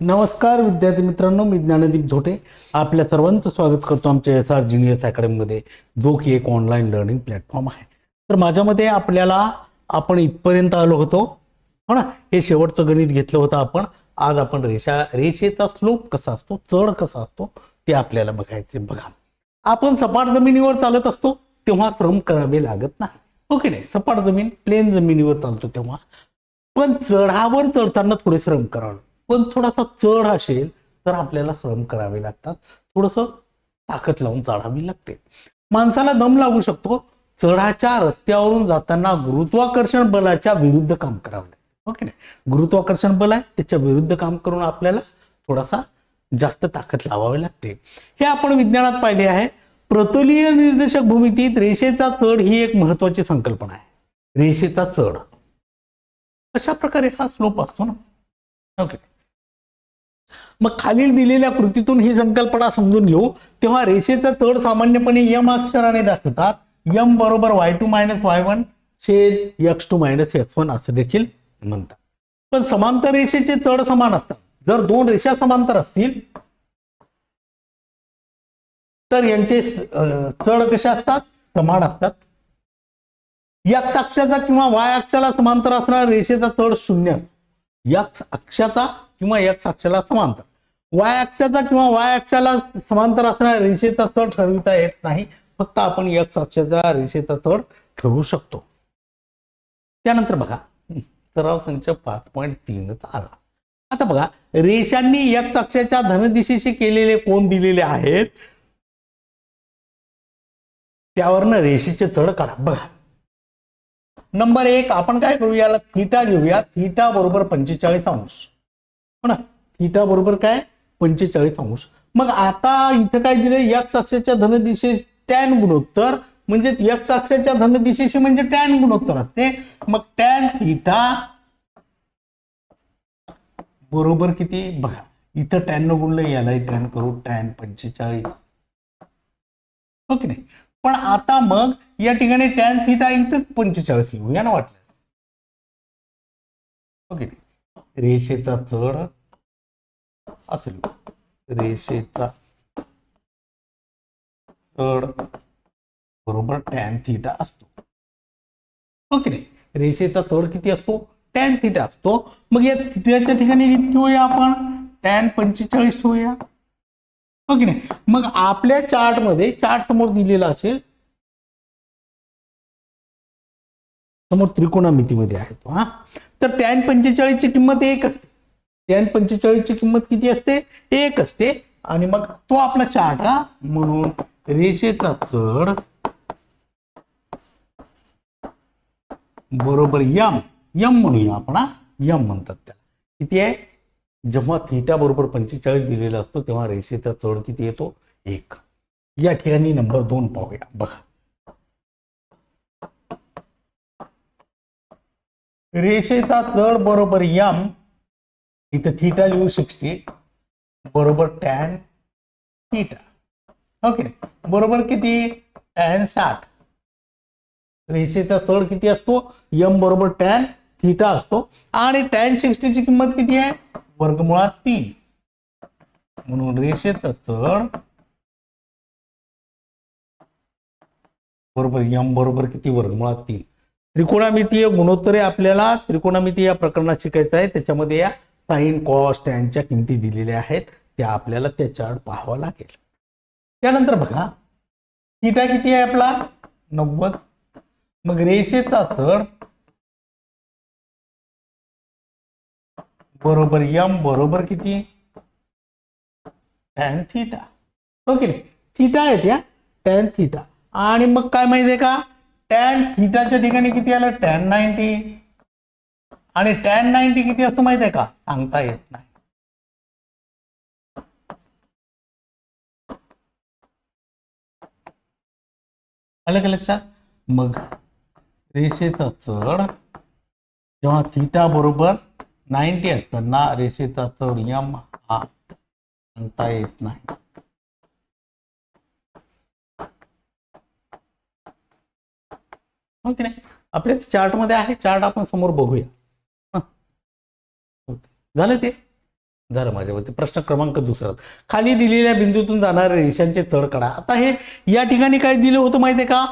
नमस्कार विद्यार्थी मित्रांनो मी ज्ञानदीप धोटे. आपल्या सर्वांचं स्वागत करतो आमच्या एस आर जिनियस अकॅडमीमध्ये जो की एक ऑनलाईन लर्निंग प्लॅटफॉर्म आहे. तर माझ्यामध्ये आपल्याला आपण इथपर्यंत आलो होतो. हो ना? हे शेवटचं गणित घेतलं होतं आपण. आज आपण रेषा रेषेचा स्लोप कसा असतो चढ कसा असतो ते आपल्याला बघायचे बघा. आपण सपाट जमिनीवर चालत असतो तेव्हा श्रम करावे लागत नाही. हो ओके नाही? सपाट जमीन प्लेन जमिनीवर चालतो तेव्हा. पण चढावर चढताना थोडे श्रम करावे पण थोडासा चढ असेल तर आपल्याला श्रम करावे लागतात. थोडस ताकद लावून चढावी लागते. माणसाला दम लागू शकतो. चढाच्या रस्त्यावरून जाताना गुरुत्वाकर्षण बलाच्या विरुद्ध काम करावं लागतं. हो ओके नाही? गुरुत्वाकर्षण बल आहे त्याच्या विरुद्ध काम करून आपल्याला थोडासा जास्त ताकद लावावी लागते. हे आपण विज्ञानात पाहिले आहे. प्रतुलीय निर्देशक भूमितीत रेषेचा चढ ही एक महत्वाची संकल्पना आहे. रेषेचा चढ. अशा प्रकारे हा स्लोप असतो ना. हो ओके मग खालील दिलेल्या कृतीतून ही संकल्पना समजून घेऊ. तेव्हा रेषेचा चढ सामान्यपणे यम अक्षराने दाखवतात. यम बरोबर Y two minus Y one छेद X two minus X one असं देखील म्हणतात. पण समांतर रेषेचे चढ समान असतात. जर दोन रेषा समांतर असतील तर यांचे चढ कसे असतात? समान असतात. यक्स अक्षाचा किंवा वाय अक्षाला समांतर असणाऱ्या रेषेचा चढ शून्य. यक्स अक्षाचा किंवा यक्स अक्षाला समांतर. वाय अक्षाचा किंवा वाय अक्षाला समांतर असणाऱ्या रेषेचा चढ ठरविता येत नाही. फक्त आपण यक्स अक्षाचा रेषेचा चढ ठरवू शकतो. त्यानंतर बघा सराव संच पाच पॉईंट तीनच आला. आता बघा रेषांनी यक्स अक्षाच्या धनदिशेशी केलेले कोण दिलेले आहेत. त्यावरनं रेषेचे चढ काढा. बघा. नंबर एक आपण काय करूया याला घेऊया थीटा बरोबर पंचेचाळीस अंश. हो ना? थिटा बरोबर काय? पंचेचाळीस अंश. मग आता इथं काय दिलं यक्स अक्षाच्या धनदिशे टॅन गुणोत्तर म्हणजे यक्स अक्षाच्या धनदिशेशी म्हणजे टॅन गुणोत्तर असते. मग टॅन थिटा बरोबर किती? बघा. इथं टॅन न गुणलं यालाही टॅन करू टॅन पंचेचाळीस. हो ओके नाही? पण आता मग या ठिकाणी टॅन थिटा इथं पंचेचाळीस लिहू या ना वाटलं. हो ओके रेषेचा चढ असेल. रेषेचा चढ बरोबर टॅन थिटा असतो. हो ओके नाही? रेषेचा चढ किती असतो? टॅन थिटा असतो. मग या थिटाच्या ठिकाणी किती ठेवूया आपण? टॅन पंचेचाळीस होऊया ओके नाही? मग आपल्या चार्टमध्ये चार्ट समोर दिलेला असेल. समोर त्रिकोणामितीमध्ये आहे तो हा. तर टॅन पंचेचाळीसची किंमत एक असते. टॅन पंचेचाळीसची किंमत किती असते? एक असते. आणि मग तो आपला चार्ट हा? म्हणून रेषेचा चढ बरोबर यम. यम म्हणूया आपण यम म्हणतात त्याला. किती आहे? जेव्हा थिटा बरोबर पंचेचाळीस दिलेला असतो तेव्हा रेषेचा चढ किती येतो? एक. या ठिकाणी नंबर दोन पाहूया. बघा. रेषेचा चढ बरोबर यम इथं थिटा लिहू सिक्स्टी बरोबर टॅन थिटा ओके बरोबर किती? टॅन साठ. रेषेचा चढ किती असतो? यम बरोबर टॅन थिटा असतो. आणि टॅन सिक्स्टीची किंमत किती आहे? वर्गमुळात तीन. म्हणून रेषेचा चढ बरोबर यम बरोबर किती? वर्गमुळात तीन. त्रिकोणामितीय गुणोत्तरे आपल्याला त्रिकोणामिती या प्रकरणात शिकायचं आहे. त्याच्यामध्ये या साईन कॉस्ट यांच्या किमती दिलेल्या आहेत त्या आपल्याला त्याच्यावर पाहावं लागेल. त्यानंतर बघा थिटा किती आहे आपला? नव्वद. मग रेषेचा थर बरोबर यम बरोबर किती? टॅन थिटा ओके नाही? थिटा आहे त्या टॅन थिटा आणि मग काय माहितीये का? टॅन थिटाच्या ठिकाणी किती आलं? टॅन नाईन्टी आणि टॅन नाईन्टी किती असतो माहिती आहे का? सांगता येत नाही. आलं का लक्षात? मग रेषेचा चढ जेव्हा थीटा बरोबर नाईन्टी असतं ना रेषेचा चढ यम हा सांगता येत नाही. हो की नाही? आपल्या चार्टमध्ये आहे चार्ट आपण समोर बघूया. झालं ते? झालं माझ्यावरती प्रश्न क्रमांक दुसरा. खाली दिलेल्या बिंदूतून जाणाऱ्या रेषांचे चढ काढा. आता हे या ठिकाणी काय दिलं होतं माहितीये का?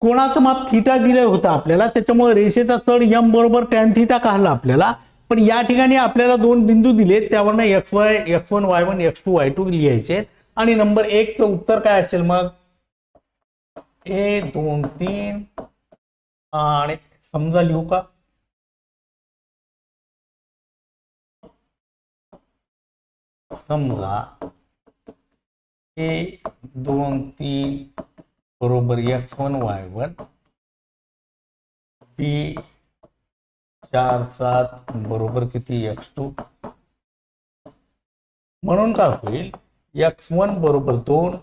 कोणाचं माप थिटा दिलं होतं आपल्याला? त्याच्यामुळे रेषेचा चढ यम बरोबर टॅन थिटा काढला आपल्याला. पण या ठिकाणी आपल्याला दोन बिंदू दिले. त्यावरनं X Y X one Y one X two Y two लिहायचे. आणि नंबर एकचं उत्तर काय असेल मग? ए दोन तीन. आणि समजा लिहू का? समजा हे दोन तीन बरोबर X one Y one B चार सात बरोबर किती एक्स टू? म्हणून काय होईल एक्स वन बरोबर दोन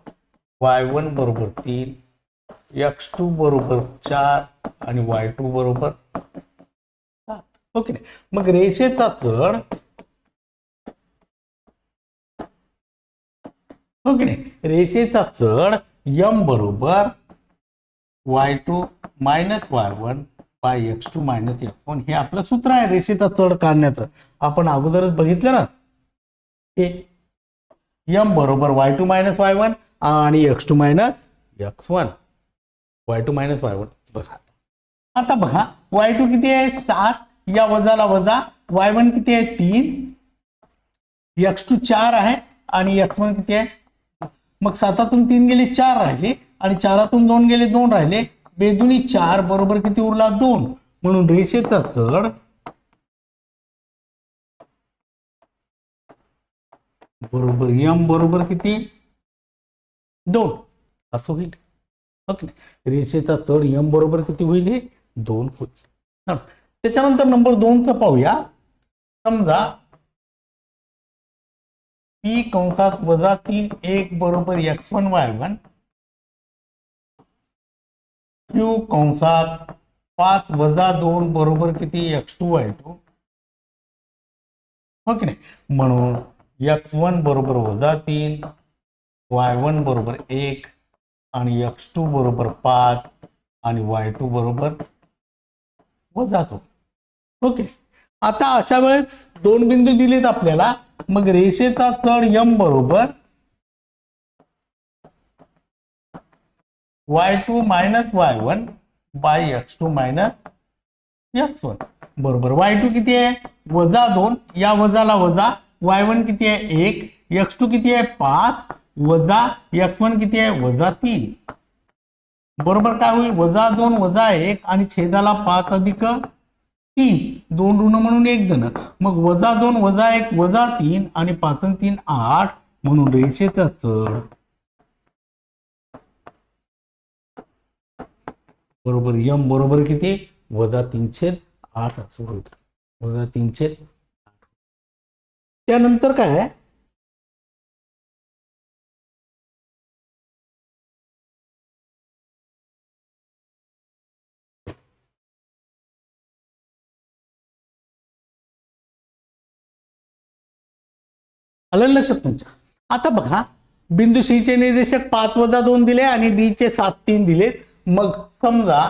वाय वन बरोबर तीन एक्स टू बरोबर चार आणि वाय टू बरोबर सात. ओके. मग रेषेचा चढ हो नाही? रेषेचा चढ यम बरोबर Y two minus Y one by X two minus X one हे आपलं सूत्र आहे रेषेचा चढ काढण्याचं. आपण अगोदरच बघितलं ना? हे यम बरोबर Y two minus Y one आणि X two minus X one Y two minus Y one बघा. आता बघा वाय टू किती आहे? सात. या वजाला वजा. वाय वन किती आहे? तीन. एक्स टू चार आहे आणि एक्स वन किती आहे? मग सातातून तीन गेले चार राहिले आणि चारातून दोन गेले दोन राहिले. बेदुनी चार बरोबर किती उरला? दोन. म्हणून रेषेचा चढ बरोबर यम बरोबर किती? दोन. असं होईल. ओके. रेषेचा चढ यम बरोबर किती होईल? हे दोन होईल. त्याच्यानंतर नंबर दोनचा पाहूया. समजा पी कंसात वजा तीन एक बरोबर X one Y one Q कंसात पाच वजा दोन बरोबर किती एक्स टू वाय टू हो की नाही? म्हणून एक्स वन बरोबर वजा तीन वाय वन बरोबर एक आणि एक्स टू बरोबर पाच आणि वाय टू बरोबर वजा दोन. हो ओके आता अशा वेळेस दोन बिंदू दिलेत आपल्याला. मग रेषेचा चढ यम बरोबर. Y two minus Y one by X two minus X one बरोबर. वाय टू किती आहे? वजा दोन. या वजाला वजा. वाय वन किती आहे? एक. एक्स टू किती आहे? पाच. वजा एक्स वन किती आहे? वजा तीन. बरोबर काय होईल? वजा दोन वजा एक आणि छेदाला पाच अधिक तीन. दोन ऋण म्हणून एक जण मग वजा दोन वजा एक वजा तीन आणि पाच तीन आठ म्हणून रेषेचा चढ बरोबर यम बरोबर किती? वजा तीनशे आठ. असं होईल वजा तीनशे त्यानंतर काय? आलं ना लक्षात तुमच्या? आता बघा बिंदू सी चे निर्देशक पाच वजा दोन दिले आणि डी चे सात तीन दिले मग समजा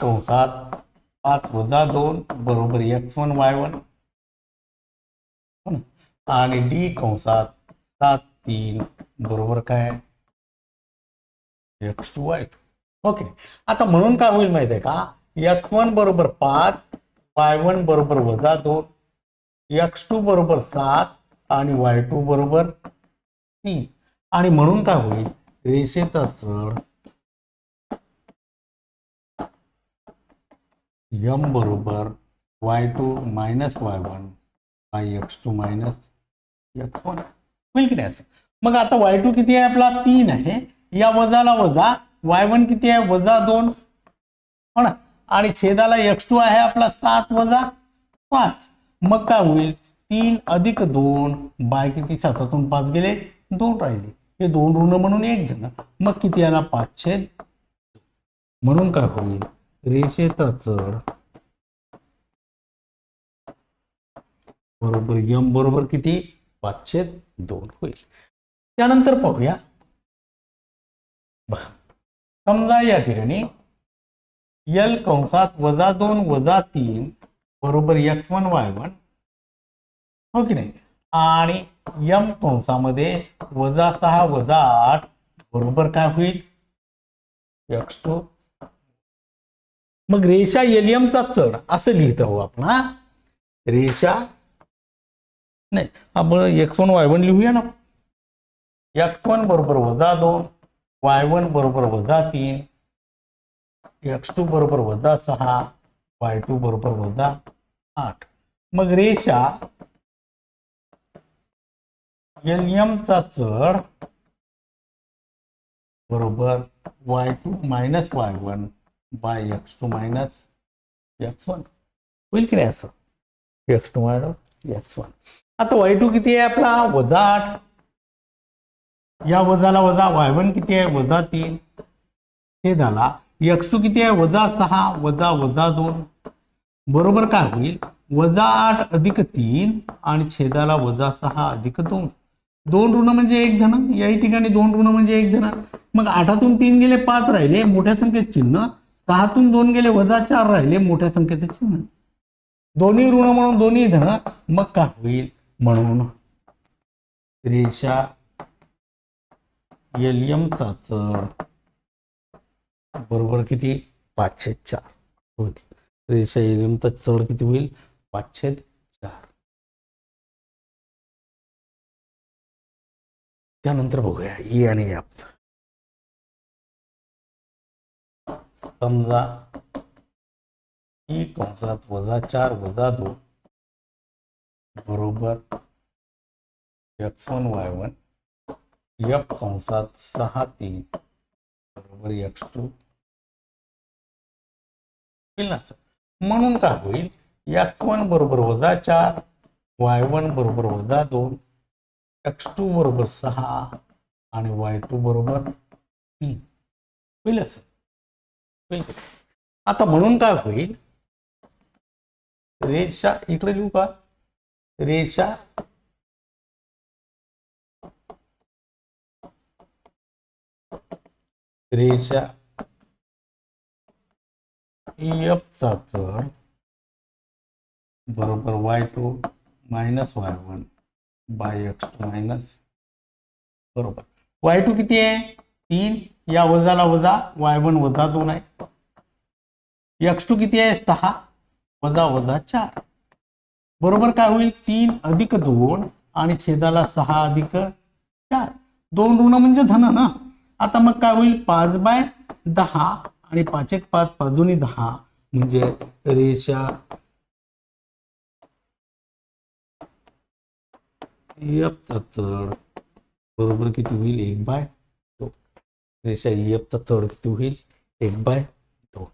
कंसात पाच वजा दोन बरोबर एक्स वन वाय वन. हो आणि डी कंसात सात तीन बरोबर काय? X two Y two. Okay. आता म्हणून काय होईल माहिती आहे का? एक्स वन बरोबर पाच वाय वन बरोबर वजा दोन एक्स टू बरोबर सात आणि वाय टू बरोबर तीन. आणि म्हणून काय होईल? रेषेचा चढ यम बरोबर Y two minus Y one Y X two minus X one. होईल की नाही असं? मग आता वाय टू किती आहे आपला? तीन आहे. या वजाला वजा. वाय वन किती आहे? वजा दोन. हो ना? आणि छेदाला एक्स टू आहे आपला सात वजा पाच. मग काय होईल? तीन अधिक दोन बाय किती? सातातून पाच गेले दोन राहिले. हे दोन ऋण म्हणून एक जण मग किती आला? पाच छेद. म्हणून काय होईल? रेषेचा बरोबर यम बरोबर किती? पाचशे दोन होईल. त्यानंतर पाहूया. बघा. समजा या ठिकाणी यल कंसात वजा दोन वजा तीन बरोबर एक्स वन वाय वन हो की नाही? आणि यम कंसामध्ये वजा सहा वजा आठ बरोबर काय होईल? एक्स टू मग रेषा एलियमचा चढ असं लिहित आहोत आपण हा? रेषा? नाही आपण एक्स वन वाय वन लिहूया ना. एक्स वन बरोबर वजा दोन वाय वन बरोबर वजा तीन एक्स टू बरोबर वजा सहा वाय टू बरोबर वजा आठ. मग रेषा एलियमचा चढ बरोबर Y two minus Y one by X two minus X one. होईल की नाही असं? X two minus X one. आता वाय टू किती आहे आपला? वजा आठ. या वजाला वजा वाय वन किती आहे? वजा तीन. हे झाला. एक्स टू किती आहे? वजा सहा. वजा वजा दोन. बरोबर काय होईल? वजा आठ अधिक तीन आणि छेदाला वजा सहा अधिक दोन. दोन ऋण म्हणजे एक धन. याही ठिकाणी दोन ऋण म्हणजे एक धन. मग आठातून तीन गेले पाच राहिले. मोठ्या संख्येत चिन्ह. सहातून दोन गेले वजा चार राहिले मोठ्या संख्येचे चिन्ह. दोन्ही ऋण म्हणून दोन्ही धन मग काय होईल म्हणून. रेषा एलियमचा चाच बरोबर किती? पाचशे चार. होईल रेषा एलियमचा चढ किती होईल? पाचशे चार. त्यानंतर बघूया ई आणि एफ समजा ई कंसात वजा चार वजा दोन बरोबर X one Y one F कंसात सहा तीन बरोबर एक्स टू होईल ना? म्हणून काय होईल? एक्स वन बरोबर वजा चार वाय वन बरोबर वजा दोन एक्स टू बरोबर सहा आणि वाय टू बरोबर तीन. होईल सर आता म्हणून काय होईल? रेषा इकडे लिहू का? रेषा रेषा चा चढ बरोबर Y two minus Y one by X two minus बरोबर. वाय टू किती आहे? तीन या वजाला वजा वाय वन वजा दोन आहे. एक्स टू किती आहे? सहा. वजा वजा चार. बरोबर काय होईल? तीन अधिक दोन आणि छेदाला सहा अधिक चार. दोन ऋण म्हणजे धन ना? आता मग काय होईल? पाच बाय दहा आणि पाच एक पाच पाच दोन्ही दहा म्हणजे रेषा बरोबर किती होईल? एक बाय होईल एक बाय दोन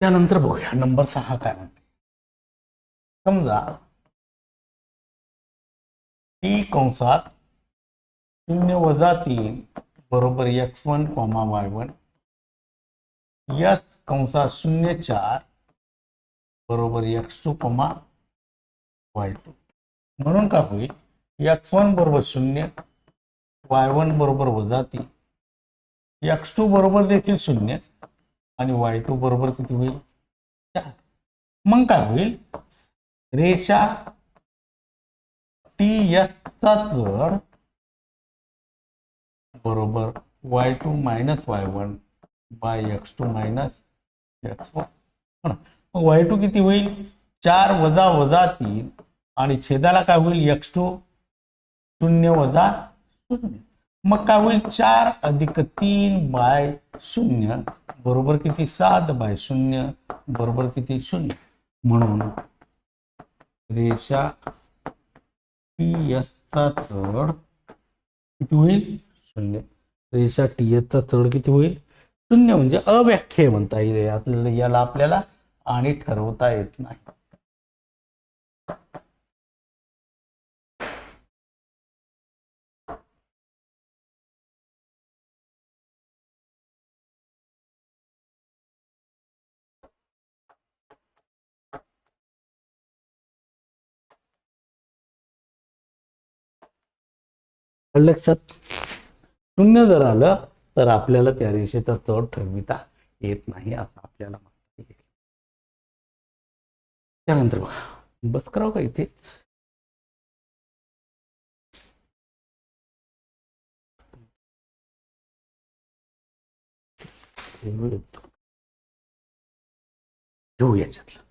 त्यानंतर बघूया नंबर सहा काय म्हणते समजा टी कंसात शून्य वजा तीन बरोबर X one comma Y one S कंसात शून्य चार बरोबर X two comma Y two म्हणून का होईल एक्स वन बरोबर शून्य वाय वन बरोबर वजा तीन. एक्स टू बरोबर देखील शून्य आणि वाय टू बरोबर किती होईल? चार. मग काय होईल? रेषा टी चा चढ बरोबर Y two minus Y one by X two minus X one मग वाय टू किती होईल? चार वजा वजा तीन. आणि छेदाला काय होईल? एक्स टू शून्य वजा शून्य. मग काय होईल? चार अधिक तीन बाय शून्य बरोबर किती? सात बाय शून्य बरोबर किती? शून्य. म्हणून रेषा टी चा चढ किती होईल? शून्य. रेषा टी चा चढ किती होईल? शून्य म्हणजे अव्याख्य म्हणता येईल यातलं- याला आपल्याला आणि ठरवता येत नाही. लक्षात. शून्य जर आलं तर आपल्याला त्या रेषेचा चढ ठरविता येत नाही असं आपल्याला म्हणता येईल. त्यानंतर बघा बस करावं का इथे? घेऊ याच्यातलं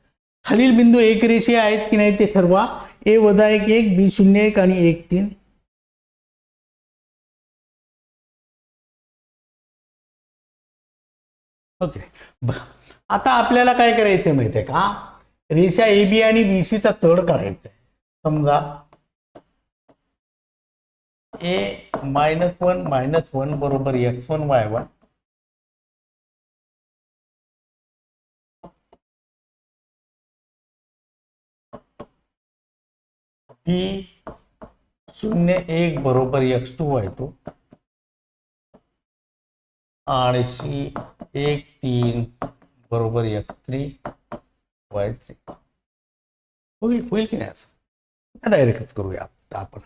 खालील बिंदू एक रेषे आहेत की नाही ते ठरवा. ए वजा एक एक बी शून्य एक आणि एक तीन. ओके. आता आपल्याला काय करायचं माहितीये का? रेषा ए बी आणि बी सी चा चढ करायचा आहे समजा A minus one minus one बरोबर X one Y one B शून्य एक बरोबर एक्स टू वाय टू ऐंशी एक तीन बरोबर एक थ्री वाय थ्री होईल होईल की नाही असं? डायरेक्टच करूया आपण.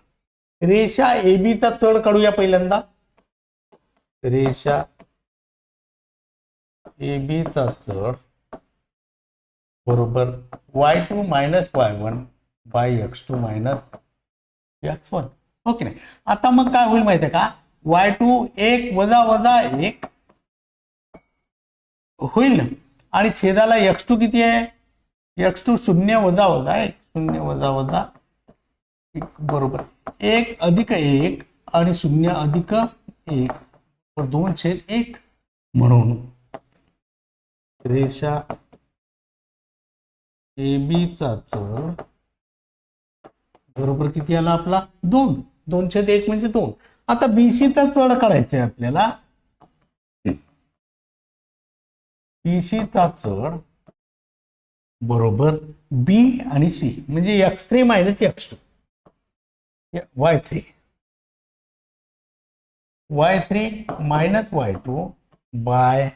रेषा ए चा चढ काढूया पहिल्यांदा. रेषा ए चा चढ बरोबर Y two minus Y one by X two minus X one. हो ओके नाही? आता मग काय होईल माहिती आहे का? वाय टू एक वजा वजा एक होईल. आणि छेदाला एक्स टू किती आहे? एक्स टू शून्य वजा वजा एक. शून्य वजा वजा एक. बरोबर. एक अधिक एक आणि शून्य अधिक एक. दोन छेद एक म्हणून रेषा ए चा चढ बरोबर किती आला आपला? दोन. दोन छेद एक म्हणजे दोन. आता बीसीचा चढ करायचा आहे आपल्याला बीसीचा चढ बरोबर बी आणि सी म्हणजे X three minus X two Y three Y three minus Y two by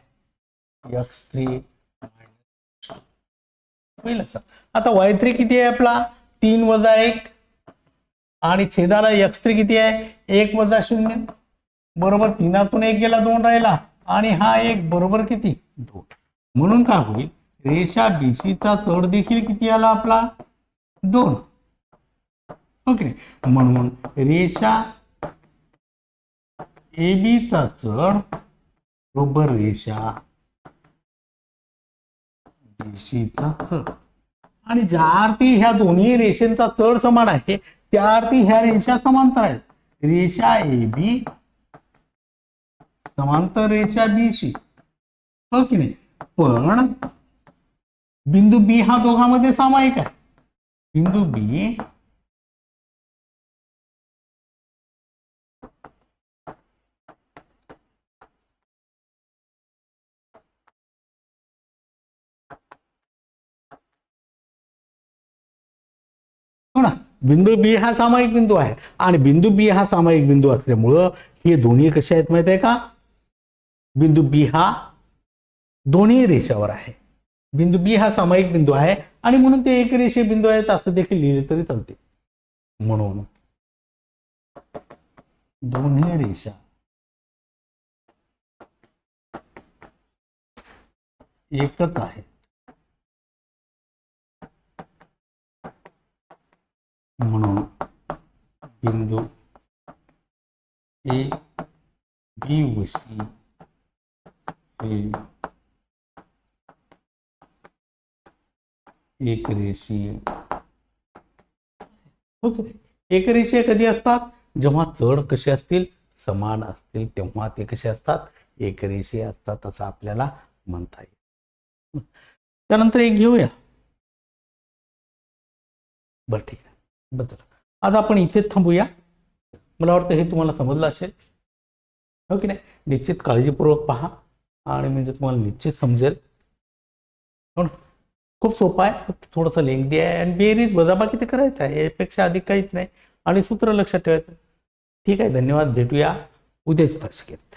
X three होईल असं. आता वाय थ्री किती आहे आपला? तीन वजा एक. आणि छेदाला एक्स थ्री किती आहे? एक वजा शून्य. बरोबर तीनातून एक गेला दोन राहिला. आणि हा एक बरोबर किती? दोन. म्हणून काय होईल? रेषा बीसीचा चढ देखील किती आला आपला? दोन. ओके. म्हणून रेषा ए बीचा चढ बरोबर रेषा बीसीचा चढ. आणि ज्या अर्थी ह्या दोन्ही रेषेंचा चढ समान आहे त्या ती ह्या रेषा समांतर आहेत. रेषा ए बी समांतर रेषा बी सी हो की नाही? पण बिंदू बी हा दोघांमध्ये सामायिक आहे. बिंदू बी बिंदू बी हा सामायिक बिंदू आहे. आणि बिंदू बी हा सामायिक बिंदू असल्यामुळं हे दोन्ही कसे आहेत माहिती आहे का? बिंदू बी हा दोन्ही रेषावर आहे. बिंदू बी हा सामायिक बिंदू आहे आणि म्हणून ते एक रेषे बिंदू आहेत असं देखील लिहिले तरी चालते म्हणून दोन्ही रेषा एकच आहे म्हणून बिंदू ए बी व सी हे एक रेषीय ओके एक रेषीय कधी असतात? जेव्हा चढ कसे असतील? समान असतील. तेव्हा ते कसे असतात? एक रेषीय असतात असं आपल्याला म्हणता येईल. त्यानंतर एक घेऊया. बरं ठीक आहे. बद्दल आज आपण इथेच थांबूया. मला वाटतं हे तुम्हाला समजलं असेल. हो की नाही? निश्चित काळजीपूर्वक पहा आणि म्हणजे तुम्हाला निश्चित समजेल. हो खूप सोपं आहे. फक्त थोडंसं लेंगदी आहे आणि बेरीज वजाबाकी ते करायचं आहे. यापेक्षा अधिक काहीच नाही. आणि सूत्र लक्षात ठेवायचं. ठीक आहे. धन्यवाद. भेटूया. उद्याच तक्षकेत